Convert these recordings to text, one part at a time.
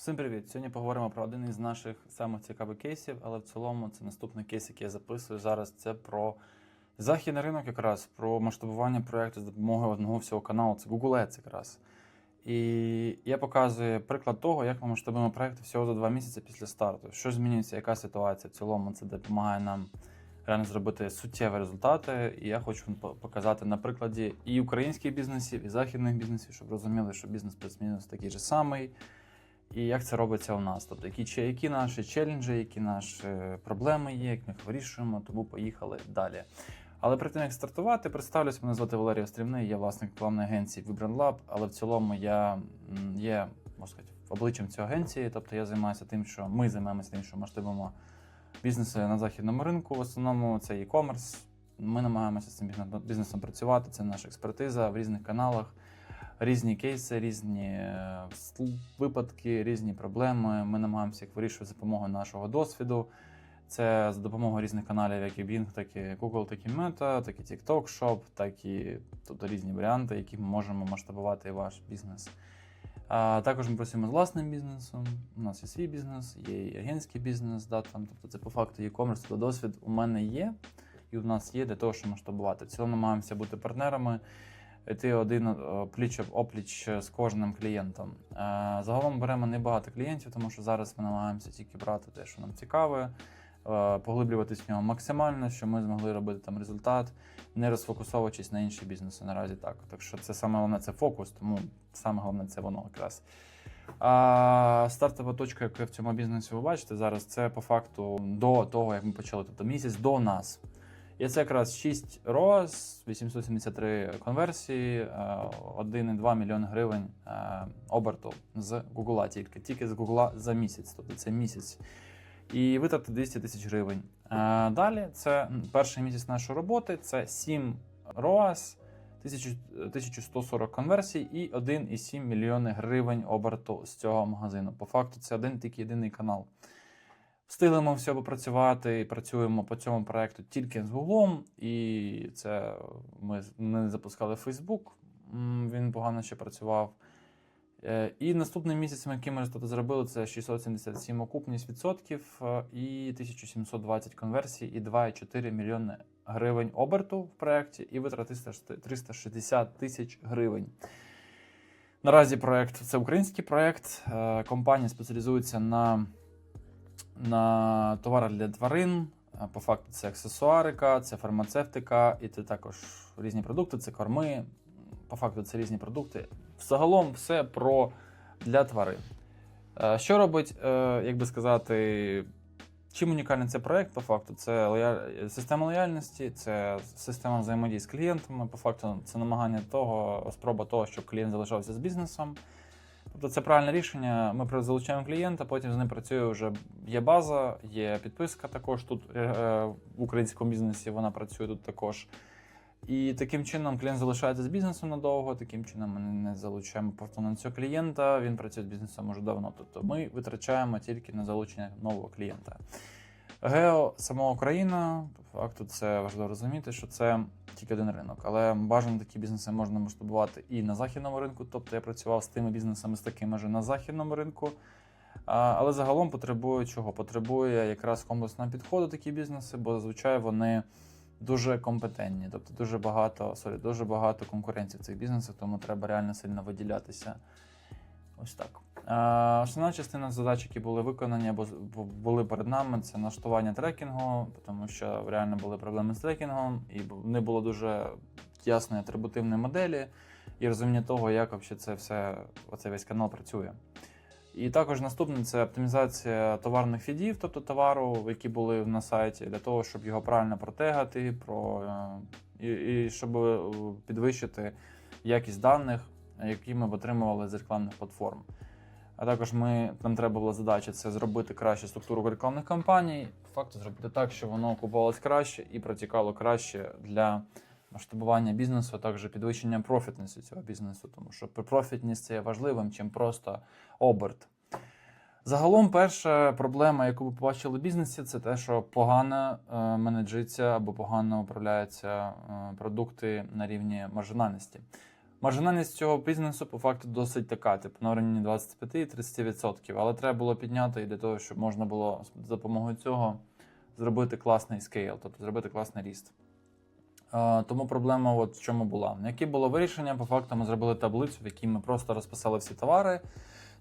Всім привіт! Сьогодні поговоримо про один із наших самих цікавих кейсів, але в цілому це наступний кейс, який я записую зараз. Це про західний ринок, якраз про масштабування проєкту з допомогою одного всього каналу. Це Google Ads якраз. І я показую приклад того, як ми масштабуємо проєкти всього за два місяці після старту. Що змінюється, яка ситуація в цілому це допомагає нам реально зробити суттєві результати. І я хочу вам показати на прикладі і українських бізнесів, і західних бізнесів, щоб розуміли, що бізнес плюс-мінус такий же самий. І як це робиться у нас? Тобто, які, які наші челенджі, які наші проблеми є, як ми їх вирішуємо, тому поїхали далі. Але перед тим як стартувати, представлюсь, мене звати Валерій Острівний, я власник рекламної агенції Vibrant Lab, але в цілому я є, можна сказати, обличчям цієї агенції. Тобто я займаюся тим, що ми займаємося тим, що масштабуємо бізнеси на західному ринку. В основному це e-commerce. Ми намагаємося з цим бізнес- бізнесом працювати. Це наша експертиза в різних каналах різні кейси, різні е, випадки, різні проблеми. Ми намагаємося їх вирішувати за допомогою нашого досвіду. Це за допомогою різних каналів, як і Bing, так і Google, так і Meta, так і TikTok Shop, так і тобто різні варіанти, які ми можемо масштабувати ваш бізнес. А також ми працюємо з власним бізнесом. У нас є свій бізнес, є і агентський бізнес, да, там, тобто це по факту e-commerce, тобто досвід у мене є, і у нас є для того, щоб масштабувати. В цілому намагаємося бути партнерами йти один е, пліч опліч з кожним клієнтом. Е, Загалом беремо небагато клієнтів, тому що зараз ми намагаємося тільки брати те, що нам цікаве, е, поглиблюватись в нього максимально, щоб ми змогли робити там результат, не розфокусовуючись на інші бізнеси. Наразі так. Так що це саме головне це фокус, тому саме головне це воно якраз. А стартова точка, яку в цьому бізнесі ви бачите зараз, це по факту до того, як ми почали, тобто місяць до нас. І це якраз 6 ROAS, 873 конверсії, е, 1,2 мільйони гривень е, оберту з Гугла тільки, тільки з Гугла за місяць, тобто це місяць. І витрати 200 тисяч гривень. Е, Далі це перший місяць нашої роботи, це 7 ROAS, 1000 1140 конверсій і 1,7 мільйони гривень оберту з цього магазину. По факту це один тільки єдиний канал. Встигли ми все попрацювати і працюємо по цьому проекту тільки з Гуглом. І це ми не запускали м, він погано ще працював. Е, І наступним місяцем, який ми результати зробили, це 677 окупність відсотків е, і 1720 конверсій, і 2,4 мільйони гривень оберту в проєкті, і витрати 360 тисяч гривень. Наразі проект це український проект. Е, Компанія спеціалізується на на товари для тварин. По факту це аксесуарика, це фармацевтика, і це також різні продукти, це корми. По факту це різні продукти. Загалом все про для тварин. Е, Що робить, е, як би сказати, чим унікальний цей проект? По факту, це лоя- система лояльності, це система взаємодії з клієнтами. По факту, це намагання того, спроба того, щоб клієнт залишався з бізнесом. Тобто це правильне рішення. Ми залучаємо клієнта, потім з ним працює вже є база, є підписка також тут е, в українському бізнесі. Вона працює тут також. І таким чином клієнт залишається з бізнесом надовго. Таким чином ми не залучаємо повторно цього клієнта. Він працює з бізнесом уже давно. Тобто ми витрачаємо тільки на залучення нового клієнта. Гео сама Україна, по факту це важливо розуміти, що це тільки один ринок, але бажано такі бізнеси можна масштабувати і на західному ринку. Тобто я працював з тими бізнесами з такими ж на західному ринку. Але загалом потребує чого? Потребує якраз комплексного підходу такі бізнеси, бо зазвичай вони дуже компетентні, тобто дуже багато, сорі, дуже багато конкуренцій в цих бізнесах, тому треба реально сильно виділятися. Ось так. Е, Основна частина задач, які були виконані або були перед нами, це налаштування трекінгу, тому що реально були проблеми з трекінгом, і не було дуже ясної атрибутивної моделі і розуміння того, як вообще це все, оцей весь канал працює. І також наступне це оптимізація товарних фідів, тобто товару, які були на сайті, для того, щоб його правильно протегати, про, е, і, і щоб е, підвищити якість даних, які ми б отримували з рекламних платформ. А також ми, нам треба була задача це зробити краще структуру рекламних кампаній, по факту зробити так, щоб воно окупувалось краще і протікало краще для масштабування бізнесу, а також підвищення профітності цього бізнесу, тому що профітність це є важливим, чим просто оберт. Загалом, перша проблема, яку ви побачили в бізнесі, це те, що погано е, менеджиться або погано управляються е, продукти на рівні маржинальності. Маржинальність цього бізнесу по факту досить така, типу на рівні 25-30%. Але треба було підняти і для того, щоб можна було з допомогою цього зробити класний скейл, тобто зробити класний ріст. Тому проблема от в чому була. Яке було вирішення? По факту ми зробили таблицю, в якій ми просто розписали всі товари.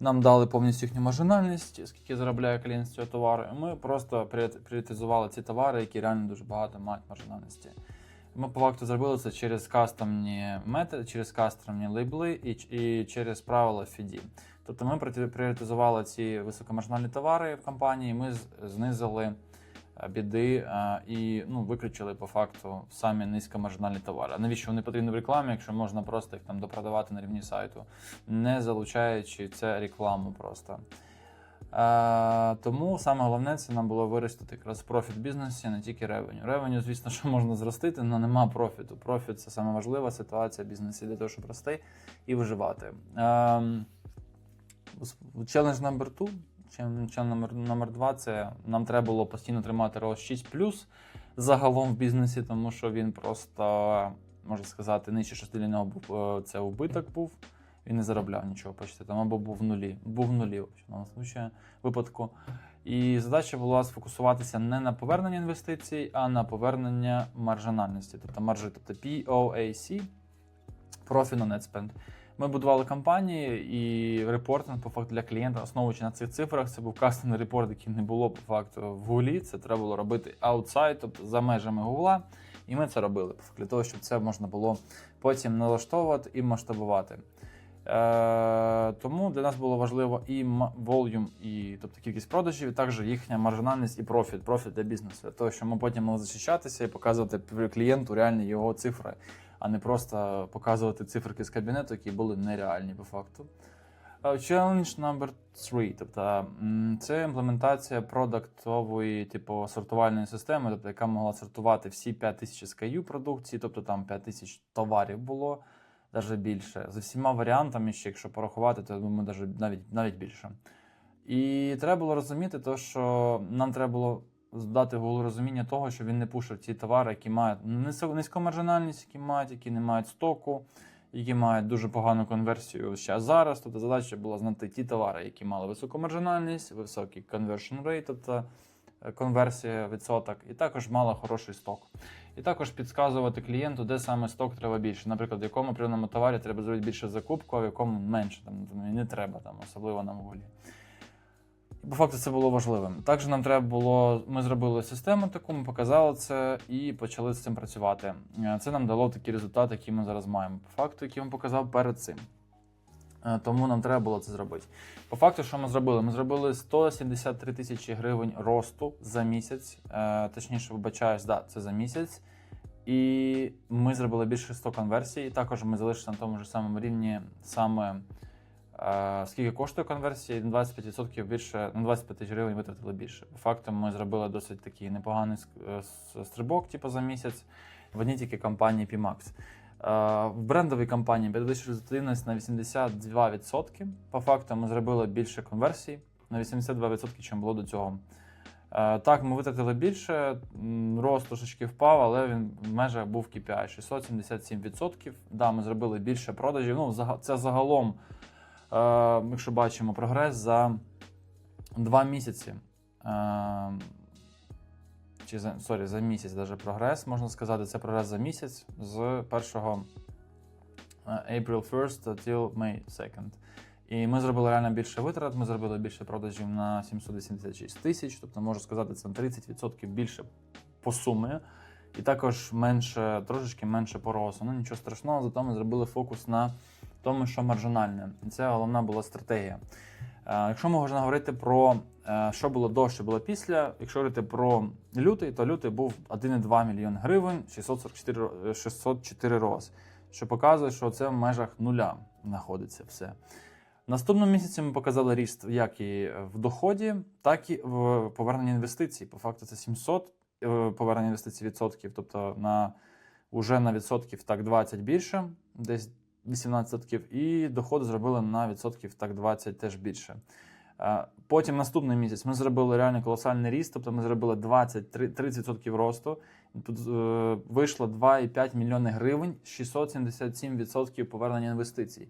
Нам дали повністю їхню маржинальність, скільки заробляє клієнт з цього товару. Ми просто пріорит- пріоритизували ці товари, які реально дуже багато мають маржинальності. Ми по факту зробили це через кастомні методи, через кастомні лейбли і, і через правила FIDI. Тобто ми пріорити- пріоритизували ці високомаржинальні товари в компанії, ми знизили е, біди е, і ну, виключили по факту самі низькомаржинальні товари. А навіщо вони потрібні в рекламі, якщо можна просто їх там допродавати на рівні сайту, не залучаючи це рекламу просто. Е, тому саме головне це нам було виростити якраз профіт в бізнесі, не тільки ревеню. Ревеню, звісно, що можна зростити, але нема профіту. Профіт це саме важлива ситуація в бізнесі для того, щоб рости і виживати. Ем, Челендж номер 2 Челендж номер, номер 2 це нам треба було постійно тримати рост 6 загалом в бізнесі, тому що він просто, можна сказати, нижче шестилінного е, це убиток був. Він не заробляв нічого почти там або був в нулі. Був в нулі в случаю, випадку. І задача була сфокусуватися не на повернення інвестицій, а на повернення маржинальності, тобто маржи, тобто POAC, Profit on Net Spend. Ми будували кампанії і репортинг по факту для клієнта, основуючи на цих цифрах, це був кастомний репорт, який не було по факту в Гуглі. Це треба було робити outside, тобто за межами Гугла. І ми це робили для того, щоб це можна було потім налаштовувати і масштабувати. Е, тому для нас було важливо і м- volume, і тобто кількість продажів, і також їхня маржинальність і профіт, профіт для бізнесу. Для того, щоб ми потім могли захищатися і показувати клієнту реальні його цифри, а не просто показувати циферки з кабінету, які були нереальні по факту. Е, Challenge number 3, тобто це імплементація продуктової, типу сортувальної системи, тобто яка могла сортувати всі 5000 SKU продукції, тобто там 5000 товарів було навіть більше. За всіма варіантами, ще якщо порахувати, то я думаю, навіть, навіть, більше. І треба було розуміти, то, що нам треба було дати Google розуміння того, що він не пушив ті товари, які мають низьку маржинальність, які мають, які не мають стоку, які мають дуже погану конверсію ще зараз. Тобто задача була знайти ті товари, які мали високу маржинальність, високий conversion rate, тобто конверсія відсоток, і також мала хороший сток. І також підказувати клієнту, де саме сток треба більше. Наприклад, в якому определеному товарі треба зробити більше закупку, а в якому менше. Там не треба, там, особливо на Google. По факту це було важливим. Також нам треба було, ми зробили систему таку, ми показали це і почали з цим працювати. Е, Це нам дало такі результати, які ми зараз маємо. По факту, які я вам показав перед цим. Е, Тому нам треба було це зробити. По факту, що ми зробили? Ми зробили 173 тисячі гривень росту за місяць. Е, Точніше, вибачаюсь, да, це за місяць. І ми зробили більше 100 конверсій. І також ми залишилися на тому ж самому рівні саме е, скільки коштує конверсія, на 25% більше, на 25 тисяч гривень витратили більше. Факту, ми зробили досить такий непоганий е, стрибок, типу, за місяць в одній тільки компанії PMAX. Е, В брендовій компанії підвищили результативність на 82%. По факту ми зробили більше конверсій на 82%, ніж було до цього. Е, Так, ми витратили більше, рост трошечки впав, але він в межах був KPI 677%. Да, ми зробили більше продажів. Ну, це загалом, е, якщо бачимо прогрес за два місяці. Чи за, сорі, за місяць даже прогрес, можна сказати, це прогрес за місяць з 1 е, April 1st till May 2nd. І ми зробили реально більше витрат, ми зробили більше продажів на 786 тисяч, тобто можу сказати, це на 30% більше по сумі. І також менше, трошечки менше по росту. Ну нічого страшного, зато ми зробили фокус на тому, що маржинальне. І це головна була стратегія. Е, Якщо можна говорити про е, що було до, що було після, якщо говорити про лютий, то лютий був 1,2 мільйон гривень, 644, 604 роз, що показує, що це в межах нуля знаходиться все. Наступному місяці ми показали ріст як і в доході, так і в поверненні інвестицій. По факту це 700 е, повернення інвестицій відсотків, тобто на уже на відсотків так 20 більше, десь 18%, і доходи зробили на відсотків так 20 теж більше. Е, Потім наступний місяць ми зробили реально колосальний ріст, тобто ми зробили 20-30% росту. Тут е, вийшло 2,5 мільйони гривень, 677% повернення інвестицій.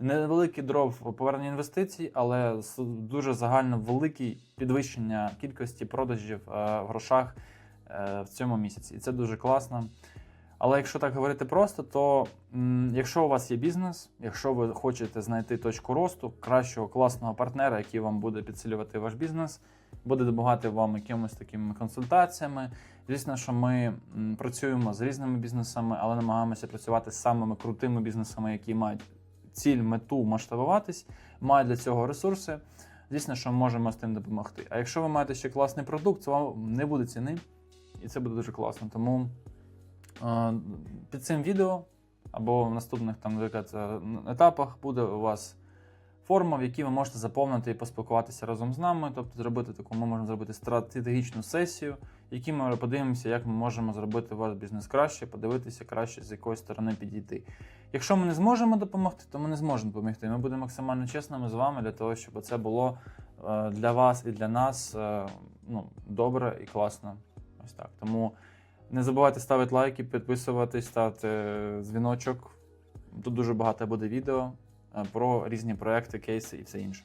Невеликий дров повернення інвестицій, але дуже загально великий підвищення кількості продажів е, в грошах е, в цьому місяці. І це дуже класно. Але якщо так говорити просто, то м, якщо у вас є бізнес, якщо ви хочете знайти точку росту, кращого класного партнера, який вам буде підсилювати ваш бізнес, буде допомагати вам якимось такими консультаціями. Звісно, що ми м, працюємо з різними бізнесами, але намагаємося працювати з самими крутими бізнесами, які мають ціль, мету масштабуватись, мають для цього ресурси. Звісно, що ми можемо з тим допомогти. А якщо ви маєте ще класний продукт, це вам не буде ціни, і це буде дуже класно. Тому під цим відео або в наступних там, е, етапах буде у вас форма, в якій ви можете заповнити і поспілкуватися разом з нами. Тобто зробити таку, ми можемо зробити стратегічну сесію, в якій ми подивимося, як ми можемо зробити ваш бізнес краще, подивитися краще, з якої сторони підійти. Якщо ми не зможемо допомогти, то ми не зможемо допомогти. Ми будемо максимально чесними з вами для того, щоб це було е, для вас і для нас е, ну, добре і класно. Ось так. Тому не забувайте ставити лайки, підписуватись, ставити е, дзвіночок. Тут дуже багато буде відео е, про різні проекти, кейси і все інше.